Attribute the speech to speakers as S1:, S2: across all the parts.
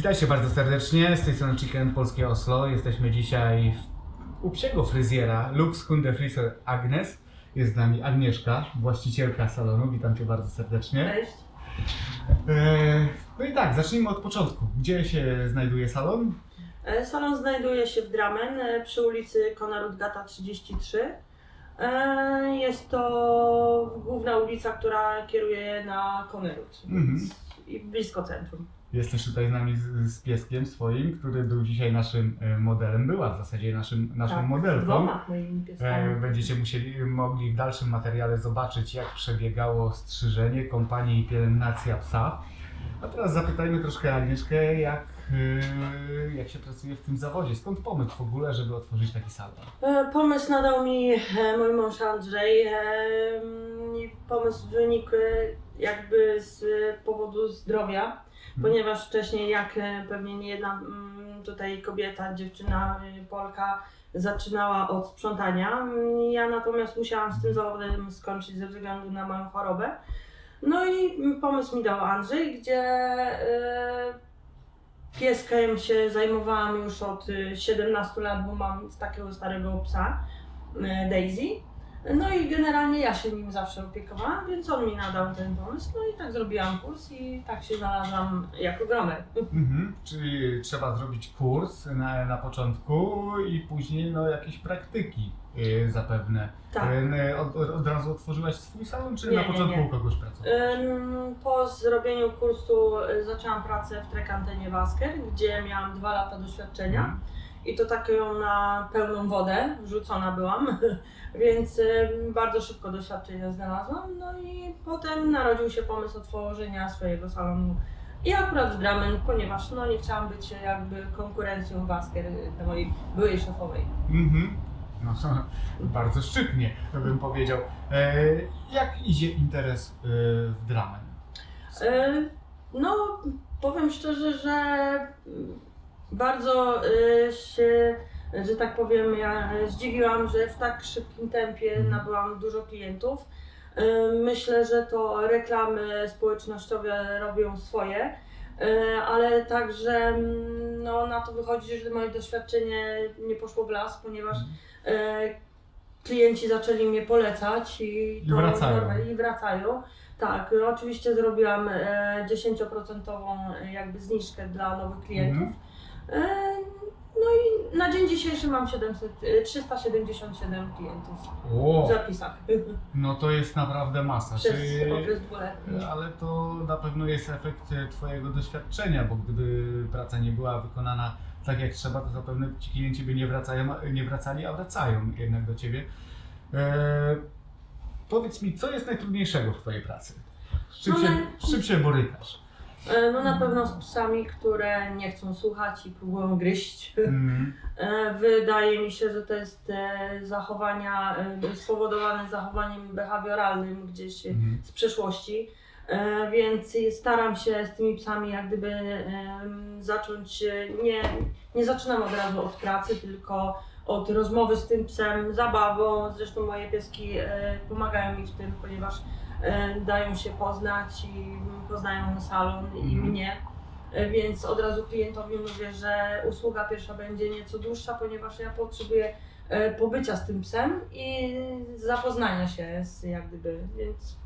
S1: Witajcie bardzo serdecznie, z tej strony Chicken Polskie Oslo. Jesteśmy dzisiaj w- u psiego fryzjera Lux Hundefriser Agnes. Jest z nami Agnieszka, właścicielka salonu. Witam Cię bardzo serdecznie.
S2: Cześć.
S1: E, no i tak, zacznijmy od początku. Gdzie się znajduje salon?
S2: E, Salon znajduje się w Dramen e, przy ulicy Konarudgata 33. E, Jest to główna ulica, która kieruje na Konerud
S1: Mhm.
S2: I blisko centrum.
S1: Jesteś tutaj z nami z, z pieskiem swoim, który był dzisiaj naszym e, modelem, była w zasadzie naszym, naszą
S2: Tak,
S1: modelką.
S2: Dwoma moimi
S1: E,
S2: pieskami.
S1: Będziecie musieli, mogli w dalszym materiale zobaczyć, jak przebiegało strzyżenie, kompanii i pielęgnacja psa. A teraz zapytajmy troszkę Agnieszkę, jak, e, jak się pracuje w tym zawodzie. Skąd pomysł w ogóle, żeby otworzyć taki salon?
S2: E, Pomysł nadał mi e, mój mąż Andrzej. E, i Pomysł wynikł e, jakby z powodu zdrowia, ponieważ wcześniej, jak e, pewnie nie jedna mm, tutaj kobieta, dziewczyna, e, Polka, zaczynała od sprzątania. Mm, Ja natomiast musiałam z tym zawodem skończyć ze względu na moją chorobę. No i pomysł mi dał Andrzej, gdzie e, pieskiem się zajmowałam już od y, 17 lat, bo mam takiego starego psa, Daisy. No i generalnie ja się nim zawsze opiekowałam, więc on mi nadał ten pomysł. No i tak zrobiłam kurs i tak się znalazłam jako gromer.
S1: Mhm. Czyli trzeba zrobić kurs na, na początku i później no, jakieś praktyki e, zapewne.
S2: Tak.
S1: E, Od, od, razu otworzyłaś swój salon, czy
S2: Nie,
S1: na
S2: nie,
S1: początku
S2: nie.
S1: u kogoś pracowałaś?
S2: Ym, Po zrobieniu kursu y, zaczęłam pracę w Trekantenie Wasker, gdzie miałam dwa lata doświadczenia.
S1: Mhm.
S2: I to taką na pełną wodę wrzucona byłam, więc bardzo szybko doświadczenie znalazłam. No i potem narodził się pomysł otworzenia swojego salonu. I akurat w Dramen, ponieważ no, nie chciałam być jakby konkurencją Wasker, y, tej mojej byłej szefowej.
S1: Mhm. No, bardzo szczytnie, to bym powiedział. E, jak idzie interes e, w Dramen?
S2: Y, No, powiem szczerze, że bardzo y, się, że tak powiem, ja zdziwiłam, że w tak szybkim tempie
S1: Mhm.
S2: nabyłam dużo klientów. Y, Myślę, że to reklamy społecznościowe robią swoje, y, ale także mm, no, na to wychodzi, że moje doświadczenie nie poszło w las, ponieważ e, klienci zaczęli mnie polecać i,
S1: I wracają.
S2: I wracają. Tak, oczywiście zrobiłam e, 10% jakby zniżkę dla nowych klientów.
S1: Mhm.
S2: No i na dzień dzisiejszy mam 700, e, 377 klientów w zapisach
S1: no to jest naprawdę masa.
S2: przez
S1: Czy,
S2: okres dwuletni.
S1: ale to na pewno jest efekt e, Twojego doświadczenia, bo gdyby praca nie była wykonana tak jak trzeba, to zapewne ci klienci by nie, wracają, nie wracali, a wracają jednak do Ciebie. E, powiedz mi, co jest najtrudniejszego w Twojej pracy? Z czym,
S2: No,
S1: się,
S2: naj-
S1: z czym się borykasz?
S2: E, No na pewno z psami, które nie chcą słuchać i próbują gryźć.
S1: Mm.
S2: Wydaje mi się, że to jest e, zachowania spowodowane zachowaniem behawioralnym gdzieś
S1: Mhm.
S2: z przeszłości. Więc staram się z tymi psami jak gdyby zacząć, nie, nie zaczynam od razu od pracy, tylko od rozmowy z tym psem, zabawą. Zresztą moje pieski pomagają mi w tym, ponieważ dają się poznać i poznają salon i
S1: Mhm.
S2: mnie. E, Więc od razu klientowi mówię, że usługa pierwsza będzie nieco dłuższa, ponieważ ja potrzebuję e, pobycia z tym psem i zapoznania się z jak gdyby, więc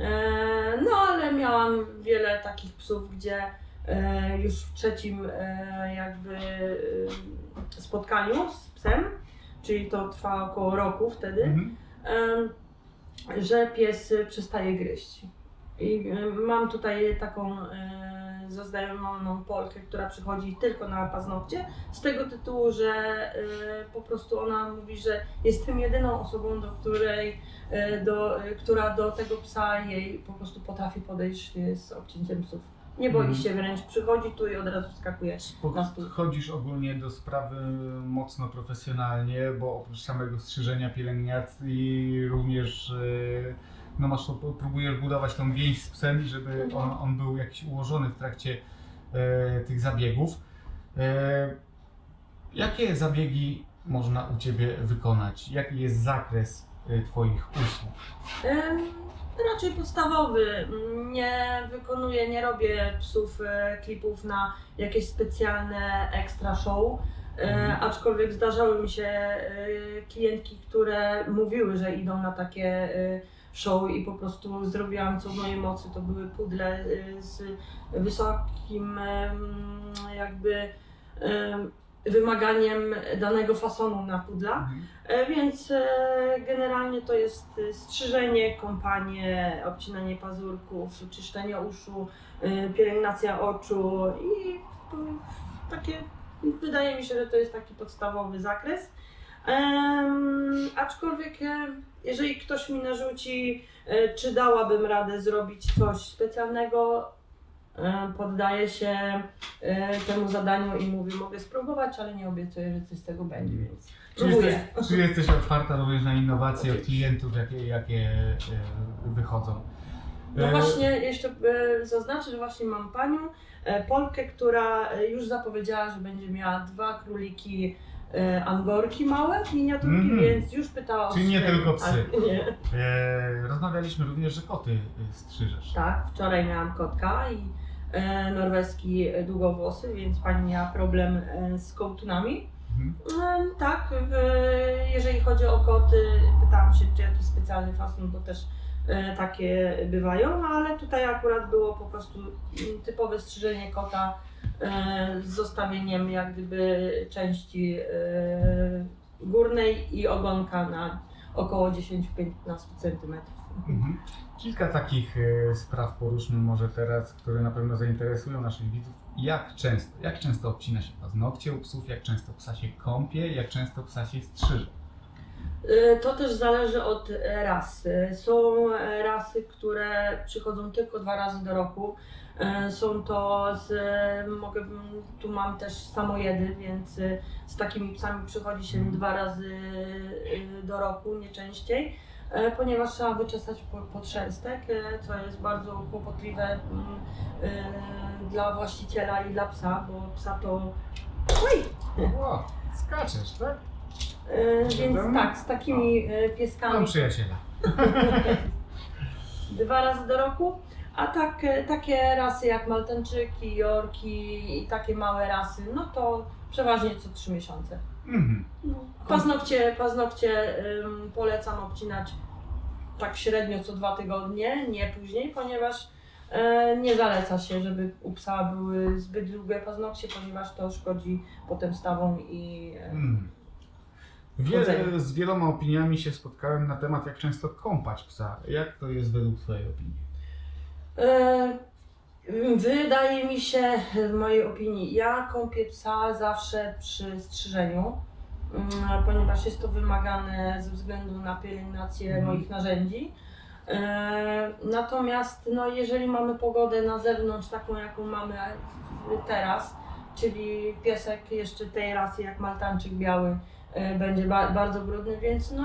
S2: e, no ale miałam wiele takich psów, gdzie e, już w trzecim e, jakby e, spotkaniu z psem, czyli to trwa około roku wtedy,
S1: Mhm.
S2: Że pies y, przestaje gryźć. I y, mam tutaj taką e, zaznajomioną Polkę, która przychodzi tylko na paznokcie, z tego tytułu, że po prostu ona mówi, że jestem jedyną osobą, do której, do, która do tego psa jej po prostu potrafi podejść z obcięciem psów. Nie boi
S1: Mhm.
S2: się wręcz, przychodzi tu i od razu wskakuje. na stół.
S1: Chodzisz ogólnie do sprawy mocno profesjonalnie, bo oprócz samego strzyżenia pielęgnacji również e, no masz, próbujesz budować tą więź z psem, żeby on, on był jakiś ułożony w trakcie e, tych zabiegów. E, jakie zabiegi można u Ciebie wykonać? Jaki jest zakres y, Twoich usług?
S2: Raczej podstawowy. Nie wykonuję, nie robię psów e, klipów na jakieś specjalne extra show. E,
S1: Mhm.
S2: aczkolwiek zdarzały mi się e, klientki, które mówiły, że idą na takie e, show i po prostu zrobiłam co w mojej mocy. To były pudle e, z wysokim em, jakby em, wymaganiem danego fasonu na pudla. E, Więc e, generalnie to jest e, strzyżenie, kąpanie, obcinanie pazurków, czyszczenie uszu, pielęgnacja oczu i takie, wydaje mi się, że to jest taki podstawowy zakres. Aczkolwiek jeżeli ktoś mi narzuci, czy dałabym radę zrobić coś specjalnego, e, poddaję się e, temu zadaniu i mówię, mogę spróbować, ale nie obiecuję, że coś z tego będzie, więc
S1: Czy jesteś, czy jesteś otwarta również na innowacje od klientów, jakie, jakie y, wychodzą?
S2: No
S1: E,
S2: właśnie, jeszcze e, zaznaczę, że właśnie mam panią e, Polkę, która e, już zapowiedziała, że będzie miała dwa króliki e, angorki małe, miniaturki,
S1: Mhm.
S2: więc już pytała o
S1: Czyli nie tylko psy.
S2: A, nie.
S1: E, rozmawialiśmy również, że koty y, strzyżesz.
S2: Tak, wczoraj miałam kotka i e, norweski e, długowłosy, więc pani miała problem e, z kołtunami.
S1: Mhm.
S2: E, tak, w, jeżeli chodzi o koty, pytałam się, czy jakiś specjalny fason, bo też e, takie bywają, ale tutaj akurat było po prostu mm, typowe strzyżenie kota e, z zostawieniem jak gdyby części e, górnej i ogonka na około 10-15 cm.
S1: Mhm. Kilka takich e, spraw poruszmy może teraz, które na pewno zainteresują naszych widzów. Jak często, jak często obcina się paznokcie u psów, jak często psa się kąpie, jak często psa się strzyże?
S2: To też zależy od e, rasy. Są e, rasy, które przychodzą tylko dwa razy do roku. E, Są to z, mogę, tu mam też samojedy, więc e, z takimi psami przychodzi się dwa razy e, do roku, nie częściej, ponieważ trzeba wyczesać po- podszерstek, e, co jest bardzo kłopotliwe mm, dla właściciela i dla psa, bo psa to... Oj!
S1: Skaczesz, tak?
S2: Więc tak, z takimi pieskami
S1: Mam przyjaciela.
S2: dwa razy do roku, a tak, takie rasy jak Maltańczyki, Jorki i takie małe rasy, no to przeważnie co trzy miesiące.
S1: Mhm.
S2: Paznokcie, paznokcie ym, polecam obcinać tak średnio co dwa tygodnie, nie później, ponieważ e, nie zaleca się, żeby u psa były zbyt długie paznokcie, ponieważ to szkodzi potem stawom i e,
S1: Mhm. Wiele, z wieloma opiniami się spotkałem na temat, jak często kąpać psa. Jak to jest według Twojej opinii?
S2: E, Wydaje mi się, w mojej opinii, ja kąpię psa zawsze przy strzyżeniu, mm, ponieważ jest to wymagane ze względu na pielęgnację
S1: Mhm.
S2: moich narzędzi. E, Natomiast no, jeżeli mamy pogodę na zewnątrz, taką jaką mamy teraz, czyli piesek jeszcze tej rasy jak maltańczyk biały e, będzie ba- bardzo brudny, więc no,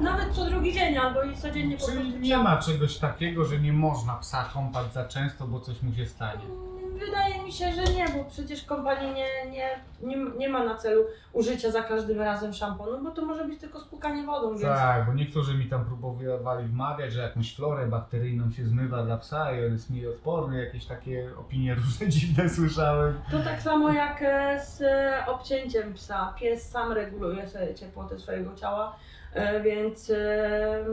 S2: nawet co drugi dzień albo i codziennie po
S1: Czyli
S2: prostu
S1: nie
S2: trzeba-
S1: ma czegoś takiego, że nie można psa kąpać za często, bo coś mu się stanie.
S2: Wydaje mi się, że nie, bo przecież kompanii nie, nie, nie, nie ma na celu użycia za każdym razem szamponu, bo to może być tylko spłukanie wodą, więc
S1: Tak, bo niektórzy mi tam próbowali wmawiać, że jakąś florę bakteryjną się zmywa dla psa i on jest mniej odporny. Jakieś takie opinie różne dziwne słyszałem.
S2: to tak samo jak e, z e, obcięciem psa. Pies sam reguluje sobie ciepłotę swojego ciała, więc e,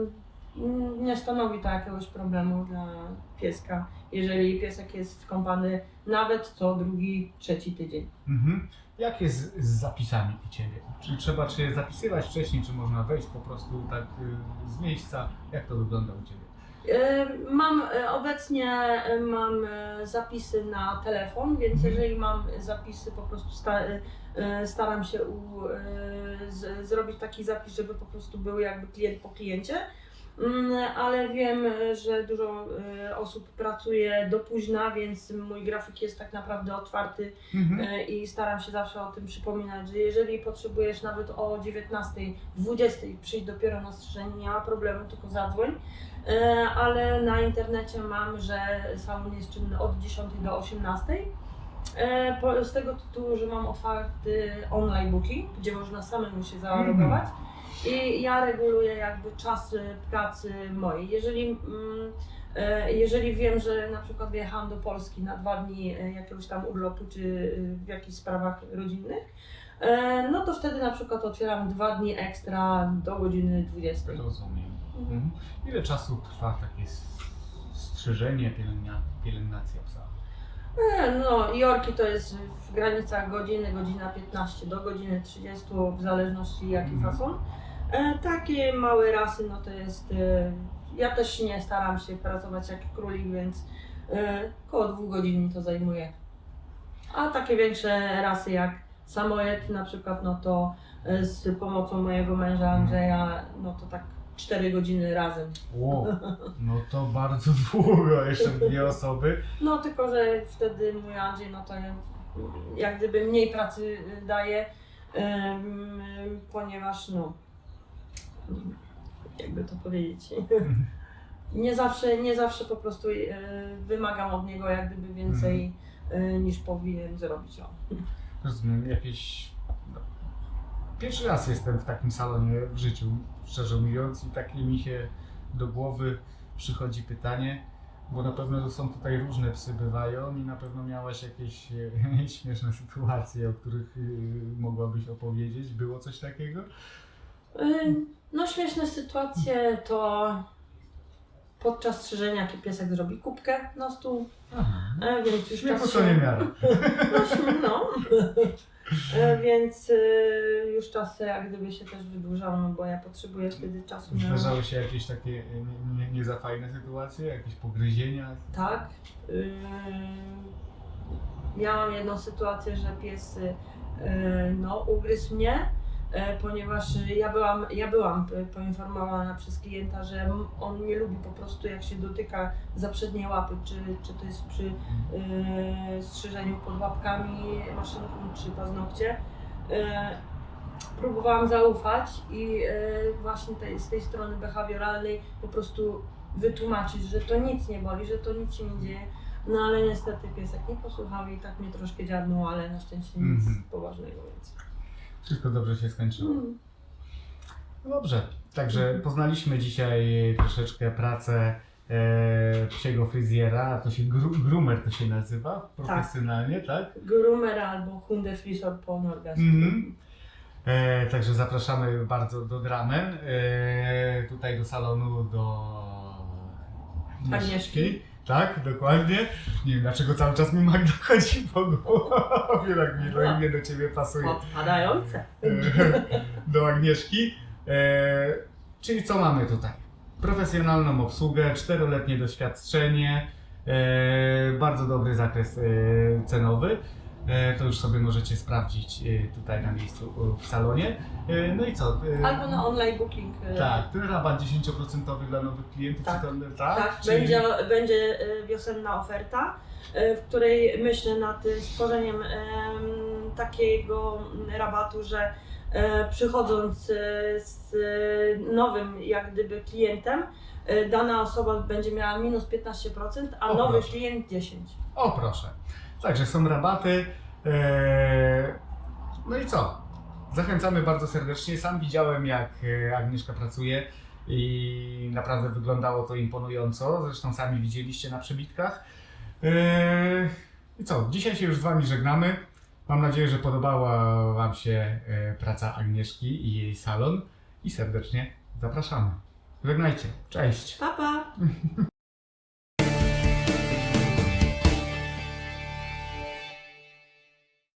S2: nie stanowi to jakiegoś problemu dla pieska, jeżeli piesek jest kąpany nawet co drugi, trzeci tydzień.
S1: Mhm. Jak jest z zapisami u Ciebie? Czy trzeba je zapisywać wcześniej, czy można wejść po prostu tak y, z miejsca? Jak to wygląda u Ciebie?
S2: Mam e, obecnie e, mam e, zapisy na telefon, więc
S1: Mhm.
S2: jeżeli mam zapisy, po prostu sta, staram się u, z, zrobić taki zapis, żeby po prostu był jakby klient po kliencie. Mm, Ale wiem, że dużo e, osób pracuje do późna, więc mój grafik jest tak naprawdę otwarty
S1: Mhm.
S2: E, i staram się zawsze o tym przypominać, że jeżeli potrzebujesz nawet o 19, 20 przyjść dopiero na strzyżenie, nie ma problemu, tylko zadzwoń. E, Ale na internecie mam, że salon jest czynny od 10 do 18. E, po, z tego tytułu, że mam otwarty online booking, gdzie można samemu się zalogować. I ja reguluję jakby czasy pracy mojej. Jeżeli, mm, e, jeżeli wiem, że na przykład wyjechałam do Polski na dwa dni e, jakiegoś tam urlopu, czy e, w jakichś sprawach rodzinnych, e, no to wtedy na przykład otwieram dwa dni ekstra do godziny 20.
S1: Rozumiem.
S2: Mhm.
S1: Mhm. Ile czasu trwa takie s- strzyżenie, pielęgnia, pielęgnacja psa?
S2: E, No, Jorki to jest w granicach godziny, godzina 15 do godziny 30, w zależności jaki
S1: Mhm.
S2: fason. E, takie małe rasy, no to jest. E, ja też nie staram się pracować jak królik, więc e, około dwóch godzin mi to zajmuje. A takie większe rasy jak samojed na przykład, no to e, z pomocą mojego męża Andrzeja, no to tak 4 godziny razem.
S1: Ło, no to bardzo długo, jeszcze dwie osoby.
S2: No tylko, że wtedy mój Andrzej, no to jak gdyby mniej pracy daje, em, ponieważ no, jakby to powiedzieć, nie zawsze, nie zawsze po prostu e, wymagam od niego jak gdyby więcej e, niż powinien zrobić on.
S1: Rozumiem, jakieś... Pierwszy raz jestem w takim salonie w życiu, szczerze mówiąc, i takie mi się do głowy przychodzi pytanie, bo na pewno są tutaj różne psy bywają i na pewno miałaś jakieś e, śmieszne sytuacje, o których e, mogłabyś opowiedzieć. Było coś takiego?
S2: Ym, No śmieszne sytuacje to podczas strzyżenia jaki piesek zrobi kubkę na stół,
S1: Aha.
S2: e, więc już czas się-
S1: nie miara.
S2: No, no. E, więc e, już czas jak gdyby się też wydłużał, no bo ja potrzebuję wtedy czasu na...
S1: Zdarzały się jakieś takie e, nie, nie, nie za fajne sytuacje, jakieś pogryzienia?
S2: Tak. Ym, Miałam jedną sytuację, że pies y, no, ugryzł mnie, ponieważ ja byłam, ja byłam poinformowana przez klienta, że on nie lubi po prostu jak się dotyka za przednie łapy, czy, czy to jest przy y, strzyżeniu pod łapkami maszynką, czy paznokcie. E, Próbowałam zaufać i e, właśnie tej, z tej strony behawioralnej po prostu wytłumaczyć, że to nic nie boli, że to nic się nie dzieje. No ale niestety piesek nie posłuchał i tak mnie troszkę dziarnął, ale na szczęście nic
S1: Mhm.
S2: poważnego, więc.
S1: Wszystko dobrze się skończyło.
S2: Mm.
S1: No Dobrze, także poznaliśmy dzisiaj troszeczkę pracę e, psiego fryzjera, to się gru, groomer to się nazywa profesjonalnie, tak?
S2: Groomer albo Hundefrisor po norwesku.
S1: Mhm. E, także zapraszamy bardzo do Dramen, e, tutaj do salonu do
S2: Agnieszki.
S1: Tak, dokładnie. Nie wiem dlaczego cały czas mi Magda chodzi po głowie, tak mi do ciebie pasuje.
S2: Odpadające.
S1: Do Agnieszki. E, czyli co mamy tutaj? Profesjonalną obsługę, czteroletnie doświadczenie, e, bardzo dobry zakres e, cenowy. E, to już sobie możecie sprawdzić e, tutaj na miejscu e, w salonie. No i co?
S2: Albo na online booking.
S1: Tak, ten rabat 10% dla nowych klientów,
S2: Tak.
S1: czy to, tak?
S2: Tak,
S1: Czyli-
S2: będzie, będzie wiosenna oferta, w której myślę nad stworzeniem em, takiego rabatu, że przychodząc z nowym jak gdyby klientem, dana osoba będzie miała minus 15%, a
S1: O,
S2: nowy
S1: proszę.
S2: klient 10%.
S1: O proszę. Także są rabaty. Eee, no i co? Zachęcamy bardzo serdecznie. Sam widziałem jak e, Agnieszka pracuje i naprawdę wyglądało to imponująco. Zresztą sami widzieliście na przebitkach. Eee, I co? Dzisiaj się już z Wami żegnamy. Mam nadzieję, że podobała Wam się e, praca Agnieszki i jej salon i serdecznie zapraszamy. Żegnajcie. Cześć.
S2: Pa, pa!